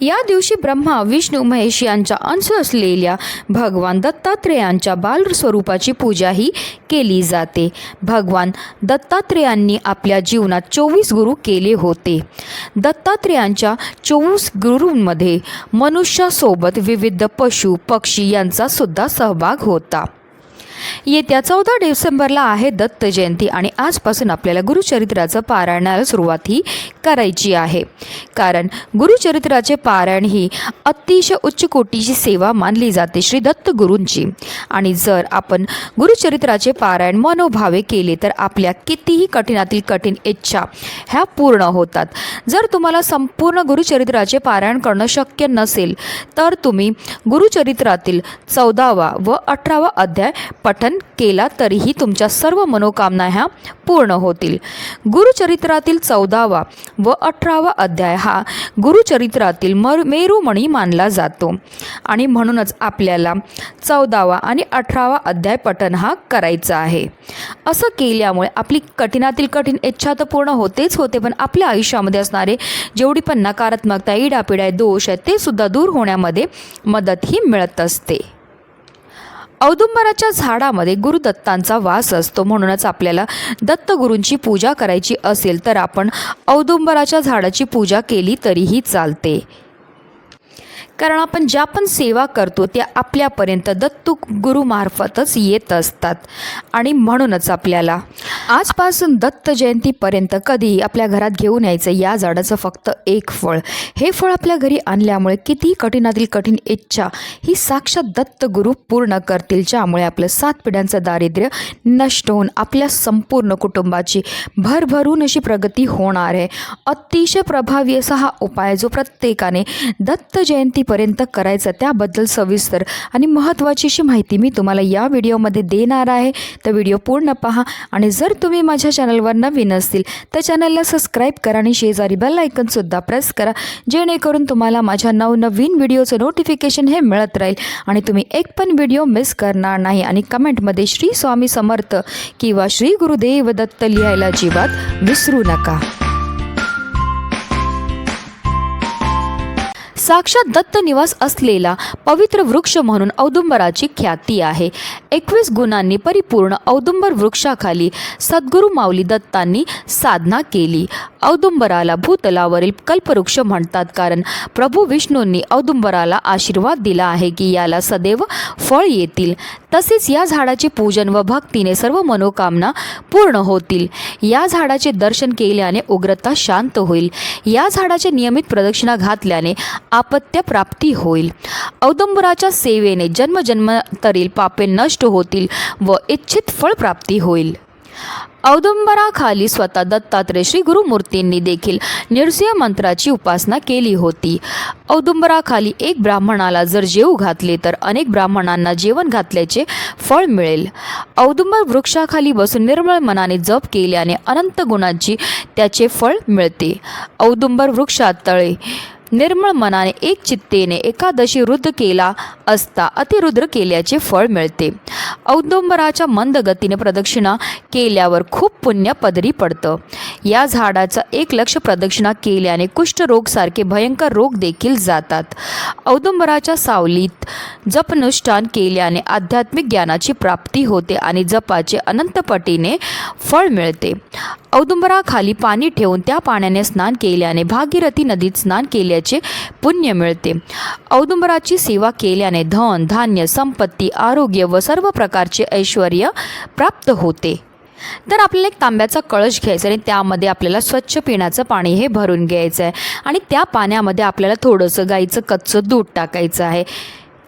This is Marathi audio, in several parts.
या दिवशी ब्रह्मा विष्णू महेश यांचा अंश असलेल्या भगवान दत्तात्रेयांच्या बालस्वरूपाची पूजाही केली जाते. भगवान दत्तात्रेयांनी आपल्या जीवनात चोवीस गुरु केले होते. दत्तात्रेयांच्या चोवीस गुरूंमध्ये मनुष्यासोबत विविध पशु पक्षी यांचा सुद्धा सहभाग होता. येत्या चौदा डिसेंबरला आहे दत्त जयंती आणि आजपासून आपल्याला गुरुचरित्राचं पारायणाला सुरुवात ही करायची आहे. कारण गुरुचरित्राचे पारायण ही अतिशय उच्च कोटीची सेवा मानली जाते श्री दत्त गुरूंची. आणि जर आपण गुरुचरित्राचे पारायण मनोभावे केले तर आपल्या कितीही कठीणातील कठीण इच्छा ह्या पूर्ण होतात. जर तुम्हाला संपूर्ण गुरुचरित्राचे पारायण करणं शक्य नसेल तर तुम्ही गुरुचरित्रातील चौदावा व अठरावा अध्याय पठन केला तरीही तुमच्या सर्व मनोकामना ह्या पूर्ण होतील. गुरुचरित्रातील चौदावा व अठरावा अध्याय हा गुरुचरित्रातील मर मेरुमणी मानला जातो. आणि म्हणूनच आपल्याला चौदावा आणि अठरावा अध्याय पठन हा करायचा आहे. असं केल्यामुळे आपली कठीणातील कठीण इच्छा तर पूर्ण होतेच होते पण आपल्या आयुष्यामध्ये असणारे जेवढी पण नकारात्मकता इडापिडा दोष आहेत ते सुद्धा दूर होण्यामध्ये मदतही मिळत असते. औदुंबराच्या झाडामध्ये गुरुदत्तांचा वास असतो. म्हणूनच आपल्याला दत्तगुरूंची पूजा करायची असेल तर आपण औदुंबराच्या झाडाची पूजा केली तरीही चालते. कारण आपण ज्या पण सेवा करतो त्या आपल्यापर्यंत दत्तू गुरुमार्फतच येत असतात. आणि म्हणूनच आपल्याला आजपासून दत्त जयंतीपर्यंत कधीही आपल्या घरात घेऊन यायचं? या झाडाचं फक्त एक फळ. हे फळ आपल्या घरी आणल्यामुळे किती कठीणातील कठीण इच्छा ही साक्षात दत्त गुरु पूर्ण करतील ज्यामुळे आपलं सात पिढ्यांचं दारिद्र्य नष्ट होऊन आपल्या संपूर्ण कुटुंबाची भरभरून अशी प्रगती होणार आहे. अतिशय प्रभावी असा हा उपाय जो प्रत्येकाने दत्त जयंतीपर्यंत करायचा त्याबद्दल सविस्तर आणि महत्त्वाची अशी माहिती मी तुम्हाला या व्हिडिओमध्ये देणार आहे. तर व्हिडिओ पूर्ण पहा आणि जर तुम्ही माझ्या चॅनलवर नवीन असतील तर चॅनलला सबस्क्राईब करा आणि शेजारी बेल आयकनसुद्धा प्रेस करा जेणेकरून तुम्हाला माझ्या नवनवीन व्हिडिओचं नोटिफिकेशन हे मिळत राहील. आणि तुम्ही एक पण व्हिडिओ मिस करणार नाही आणि कमेंटमध्ये श्री स्वामी समर्थ किंवा श्री गुरुदेव दत्त लिहायला जीवात विसरू नका. साक्षात दत्त निवास असलेला पवित्र वृक्ष म्हणून औदुंबराची ख्याती आहे. एकवीस गुणांनी परिपूर्ण औदुंबर वृक्षाखाली सद्गुरू माऊली दत्तांनी साधना केली. औदुंबराला भूतलावरील कल्पवृक्ष म्हणतात. कारण प्रभू विष्णूंनी औदुंबराला आशीर्वाद दिला आहे की याला सदैव फळ येतील. तसेच या झाडाचे पूजन व भक्तीने सर्व मनोकामना पूर्ण होतील. या झाडाचे दर्शन केल्याने उग्रता शांत होईल. या झाडाचे नियमित प्रदक्षिणा घातल्याने आपत्य प्राप्ती होईल. औदुंबराच्या सेवेने जन्मजन्मांतरील पापे नष्ट होतील व इच्छित फळप्राप्ती होईल. औदुंबराखाली स्वतः दत्तात्रय श्री गुरुमूर्तींनी देखील नृसिंह मंत्राची उपासना केली होती. औदुंबराखाली एक ब्राह्मणाला जर जेऊ घातले तर अनेक ब्राह्मणांना जेवण घातल्याचे फळ मिळेल. औदुंबर वृक्षाखाली बसून निर्मळ मनाने जप केल्याने अनंत गुणांची त्याचे फळ मिळते. औदुंबर वृक्षात तळे निर्मळ मनाने एक चित्तेने एकादशी रुद्र केला असता अतिरुद्र केल्याचे फळ मिळते. औदुंबराच्या मंद गतीने प्रदक्षिणा केल्यावर खूप पुण्य पदरी पडतं. या झाडाचा एक लक्ष प्रदक्षिणा केल्याने कुष्ठरोगसारखे भयंकर रोग देखील जातात. औदुंबराच्या सावलीत जपनुष्ठान केल्याने आध्यात्मिक ज्ञानाची प्राप्ती होते आणि जपाचे अनंतपटीने फळ मिळते. औदुंबराखाली पाणी ठेवून त्या पाण्याने स्नान केल्याने भागीरथी नदीत स्नान केल्याचे पुण्य मिळते. औदुंबराची सेवा केल्याने धन धान्य संपत्ती आरोग्य व सर्व प्रकारचे ऐश्वर प्राप्त होते. तर आपल्याला एक तांब्याचा कळश घ्यायचा आणि त्यामध्ये आपल्याला स्वच्छ पिण्याचं पाणी हे भरून घ्यायचं आहे. आणि त्या पाण्यामध्ये आपल्याला थोडंसं गाईचं कच्चं दूध टाकायचं आहे.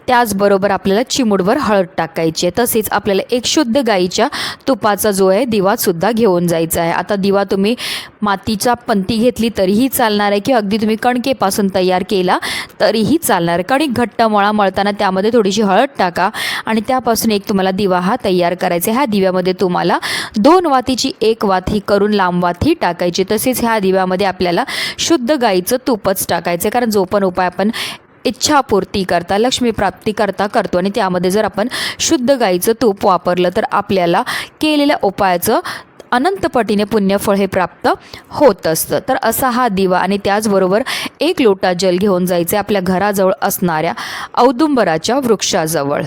त्याचबरोबर आपल्याला चिमूडवर हळद टाकायची आहे. तसेच आपल्याला एक शुद्ध गाईच्या तुपाचा जो आहे दिवासुद्धा घेऊन जायचा आहे. आता दिवा तुम्ही मातीचा पंती घेतली तरीही चालणार आहे किंवा अगदी तुम्ही कणकेपासून तयार केला तरीही चालणार आहे. कणिक घट्ट मळा मळताना त्यामध्ये थोडीशी हळद टाका आणि त्यापासून एक तुम्हाला दिवा हा तयार करायचा आहे. ह्या दिव्यामध्ये तुम्हाला दोन वातीची एक वात ही करून लांब वात ही टाकायची. तसेच ह्या दिव्यामध्ये आपल्याला शुद्ध गाईचं तुपच टाकायचं आहे. कारण जो पण उपाय आपण इच्छापूर्ती करता लक्ष्मी प्राप्ती करता करतो. आणि त्यामध्ये जर आपण शुद्ध गाईचं तूप वापरलं तर आपल्याला केलेल्या उपायाचं अनंतपटीने पुण्यफळ हे प्राप्त होत असतं. तर असा हा दिवा आणि त्याचबरोबर एक लोटा जल घेऊन जायचे आपल्या घराजवळ असणाऱ्या औदुंबराच्या वृक्षाजवळ.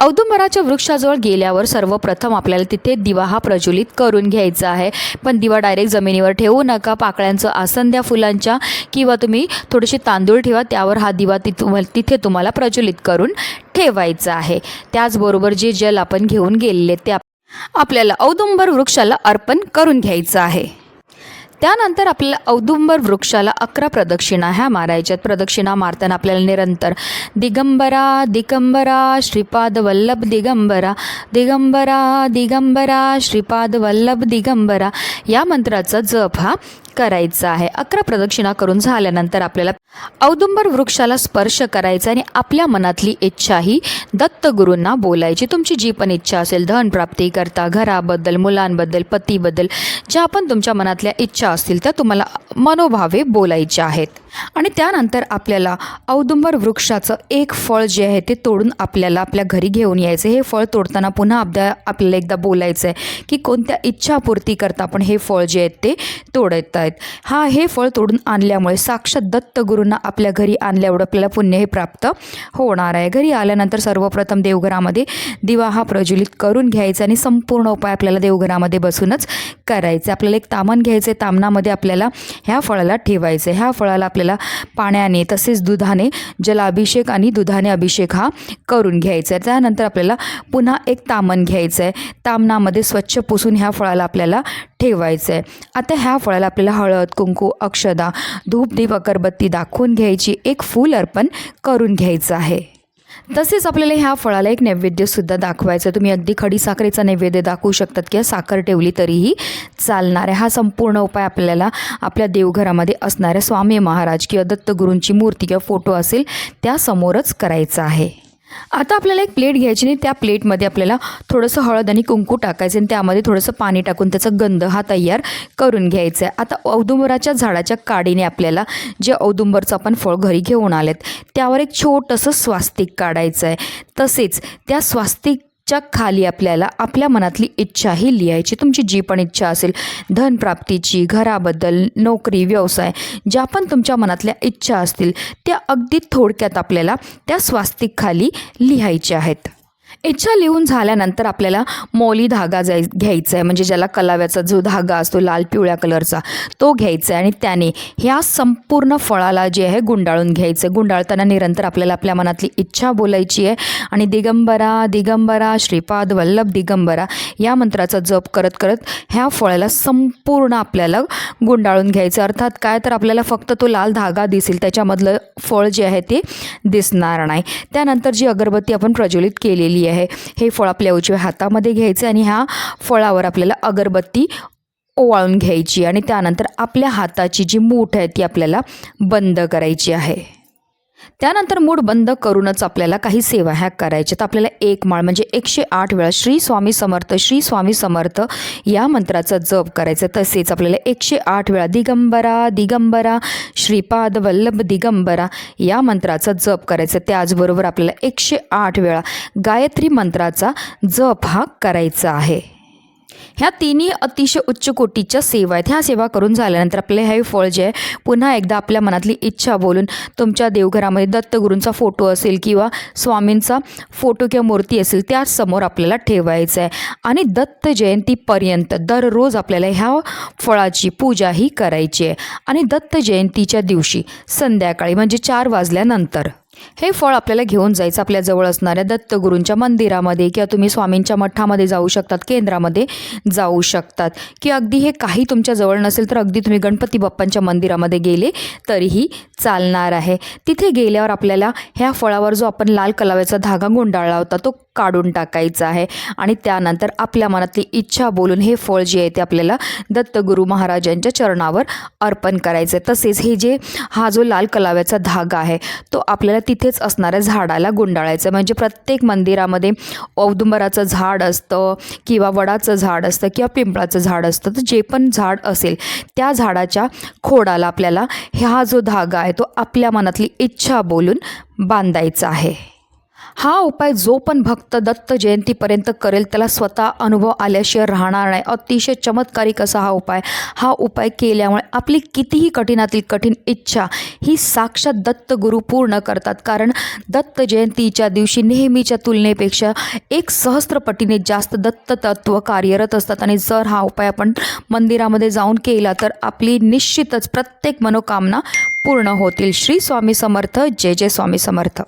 औदुंबराच्या वृक्षाजवळ गेल्यावर सर्वप्रथम आपल्याला तिथे दिवा हा प्रज्वलित करून घ्यायचा आहे. पण दिवा डायरेक्ट जमिनीवर ठेवू नका. पाकळ्यांचं आसन द्या फुलांच्या किंवा तुम्ही थोडेसे तांदूळ ठेवा. त्यावर हा दिवा तिथं तिथे तुम्हाला प्रज्वलित करून ठेवायचा आहे. त्याचबरोबर जे जल आपण घेऊन गेलेले ते आपल्याला औदुंबर वृक्षाला अर्पण करून घ्यायचं आहे. त्यानंतर आपल्याला औदुंबर वृक्षाला अकरा प्रदक्षिणा ह्या मारायच्यात प्रदक्षिणा मारताना आपल्याला निरंतर दिगंबरा दिगंबरा श्रीपाद वल्लभ दिगंबरा दिगंबरा दिगंबरा श्रीपाद वल्लभ दिगंबरा या मंत्राचा जप हा करायचा आहे. अकरा प्रदक्षिणा करून झाल्यानंतर आपल्याला औदुंबर वृक्षाला स्पर्श करायचा आणि आपल्या मनातली इच्छाही दत्तगुरूंना बोलायची. तुमची जी पण इच्छा असेल धन प्राप्ती करता घराबद्दल मुलांबद्दल पतीबद्दल ज्या पण तुमच्या मनातल्या इच्छा असतील त्या तुम्हाला मनोभावे बोलायच्या आहेत. आणि त्यानंतर आपल्याला औदुंबर वृक्षाचं एक फळ जे आहे ते तोडून आपल्याला आपल्या घरी घेऊन यायचं. हे फळ तोडताना पुन्हा आपल्या आपल्याला एकदा बोलायचं आहे की कोणत्या इच्छापूर्ती करता आपण हे फळ जे आहेत ते तोडत आहेत हा हे फळ तोडून आणल्यामुळे साक्षात दत्तगुरूंना आपल्या घरी आणल्यावर आपल्याला पुण्य हे प्राप्त होणार आहे. घरी आल्यानंतर सर्वप्रथम देवघरामध्ये दिवा हा प्रज्वलित करून घ्यायचा आणि संपूर्ण उपाय आपल्याला देवघरामध्ये बसूनच करायचा. आपल्याला एक तामण घ्यायचं आहे तामणामध्ये आपल्याला ह्या फळाला ठेवायचं आहे ह्या फळाला आपल्याला पाण्याने तसेच दुधाने जलाभिषेक आणि दुधाने अभिषेक हा करून घ्यायचा आहे. त्यानंतर आपल्याला पुन्हा एक तामण घ्यायचं आहे. तामणामध्ये स्वच्छ पुसून ह्या फळाला आपल्याला ठेवायचं आहे. आता ह्या फळाला आपल्याला हळद कुंकू अक्षदा धूप दीप अगरबत्ती दाखवून घ्यायची. एक फूल अर्पण करून घ्यायचं आहे. तसेच आपल्याला ह्या फळाला एक नैवेद्यसुद्धा दाखवायचं. तुम्ही अगदी खडी साखरेचा नैवेद्य दाखवू शकतात किंवा साखर ठेवली तरीही चालणार. आहे हा संपूर्ण उपाय आपल्याला आपल्या देवघरामध्ये असणाऱ्या स्वामी महाराज किंवा दत्तगुरूंची मूर्ती किंवा फोटो असेल त्यासमोरच करायचा आहे. आता आपल्याला एक प्लेट घ्यायची आणि त्या प्लेटमध्ये आपल्याला थोडंसं हळद आणि कुंकू टाकायचं आणि त्यामध्ये थोडंसं पाणी टाकून त्याचा गंध हा तयार करून घ्यायचा आहे. आता औदुंबराच्या झाडाच्या काडीने आपल्याला जे औदुंबरचं आपण फळ घरी घेऊन आलेत त्यावर एक छोटंसं स्वास्तिक काढायचं आहे. तसेच त्या स्वास्तिक च्या खाली आपल्याला आपल्या मनातली इच्छा ही लिहायची. तुमची जी पण इच्छा असेल धनप्राप्तीची घराबद्दल नोकरी व्यवसाय ज्या पण तुमच्या मनातल्या इच्छा असतील त्या अगदी थोडक्यात आपल्याला त्या स्वास्तिकखाली लिहायच्या आहेत. इच्छा लिहून झाल्यानंतर आपल्याला मोली धागा जाय घ्यायचा आहे म्हणजे ज्याला कलाव्याचा जो धागा असतो लाल पिवळ्या कलरचा तो घ्यायचा आहे आणि त्याने ह्या संपूर्ण फळाला जे आहे गुंडाळून घ्यायचं आहे गुंडाळताना निरंतर आपल्याला आपल्या मनातली इच्छा बोलायची आहे. आणि दिगंबरा दिगंबरा श्रीपाद वल्लभ दिगंबरा या मंत्राचा जप करत करत ह्या फळाला संपूर्ण आपल्याला गुंडाळून घ्यायचं अर्थात काय? तर आपल्याला फक्त तो लाल धागा दिसेल. त्याच्यामधलं फळ जे आहे ते दिसणार नाही. त्यानंतर जी अगरबत्ती आपण प्रज्वलित केलेली आहे. हे फळ आपल्या उजव्या हातामध्ये घ्यायचं आणि ह्या फळावर आपल्याला अगरबत्ती ओवाळून घ्यायची आणि त्यानंतर आपल्या हाताची जी मूठ आहे ती आपल्याला बंद करायची आहे. त्यानंतर मूड बंद करूनच आपल्याला काही सेवा ह्या करायच्या तर आपल्याला एक माळ म्हणजे एकशे आठ वेळा श्री स्वामी समर्थ श्री स्वामी समर्थ या मंत्राचा जप करायचा तसेच आपल्याला एकशे आठ वेळा दिगंबरा दिगंबरा श्रीपाद वल्लभ दिगंबरा या मंत्राचा जप करायचा त्याचबरोबर आपल्याला एकशे आठ वेळा गायत्री मंत्राचा जप हा करायचा आहे. ह्या तिन्ही अतिशय उच्च कोटीच्या सेवा आहेत. ह्या सेवा करून झाल्यानंतर आपले हे फळ जे आहे पुन्हा एकदा आपल्या मनातली इच्छा बोलून तुमच्या देवघरामध्ये दत्तगुरूंचा फोटो असेल किंवा स्वामींचा फोटो किंवा मूर्ती असेल त्यासमोर आपल्याला ठेवायचं आहे. आणि दत्त जयंतीपर्यंत दररोज आपल्याला ह्या फळाची पूजा ही करायची आहे. आणि दत्त जयंतीच्या दिवशी संध्याकाळी म्हणजे चार वाजल्यानंतर हे फळ आपल्याला घेऊन जायचं आपल्या जवळ असणाऱ्या दत्तगुरूंच्या मंदिरामध्ये किंवा तुम्ही स्वामींच्या मठामध्ये जाऊ शकतात केंद्रामध्ये जाऊ शकतात. की अगदी हे काही तुमच्या जवळ नसेल तर अगदी तुम्ही गणपती बाप्पांच्या मंदिरामध्ये गेले तरीही चालणार आहे. तिथे गेल्यावर आपल्याला ह्या फळावर जो आपण लाल कलाव्याचा धागा गुंडाळला होता तो काढून टाकायचं आहे. आणि त्यानंतर आपल्या मनातली इच्छा बोलून हे फळ जे आहे ते आपल्याला दत्तगुरू महाराजांच्या चरणावर अर्पण करायचं आहे तसेच हे जे हा जो लाल कलाव्याचा धागा आहे तो आपल्याला तिथेच असणाऱ्या झाडाला गुंडाळायचा म्हणजे प्रत्येक मंदिरामध्ये औदुंबराचं झाड असतं किंवा वडाचं झाड असतं किंवा पिंपळाचं झाड असतं. तर जे पण झाड असेल त्या झाडाच्या खोडाला आपल्याला हा जो धागा आहे तो आपल्या मनातली इच्छा बोलून बांधायचा आहे. हा उपाय जो पण भक्त दत्त जयंतीपर्यंत करेल त्याला स्वतः अनुभव आल्याशिवाय राहणार नाही. अतिशय चमत्कारिक असा हा उपाय. हा उपाय केल्यामुळे आपली कितीही कठीणातील कठीण इच्छा ही साक्षात दत्त गुरु पूर्ण करतात. कारण दत्त जयंतीच्या दिवशी नेहमीच्या तुलनेपेक्षा एक सहस्त्रपटीने जास्त दत्त तत्व कार्यरत असतात. आणि जर हा उपाय आपण मंदिरामध्ये जाऊन केला तर आपली निश्चितच प्रत्येक मनोकामना पूर्ण होतील. श्री स्वामी समर्थ. जय जय स्वामी समर्थ.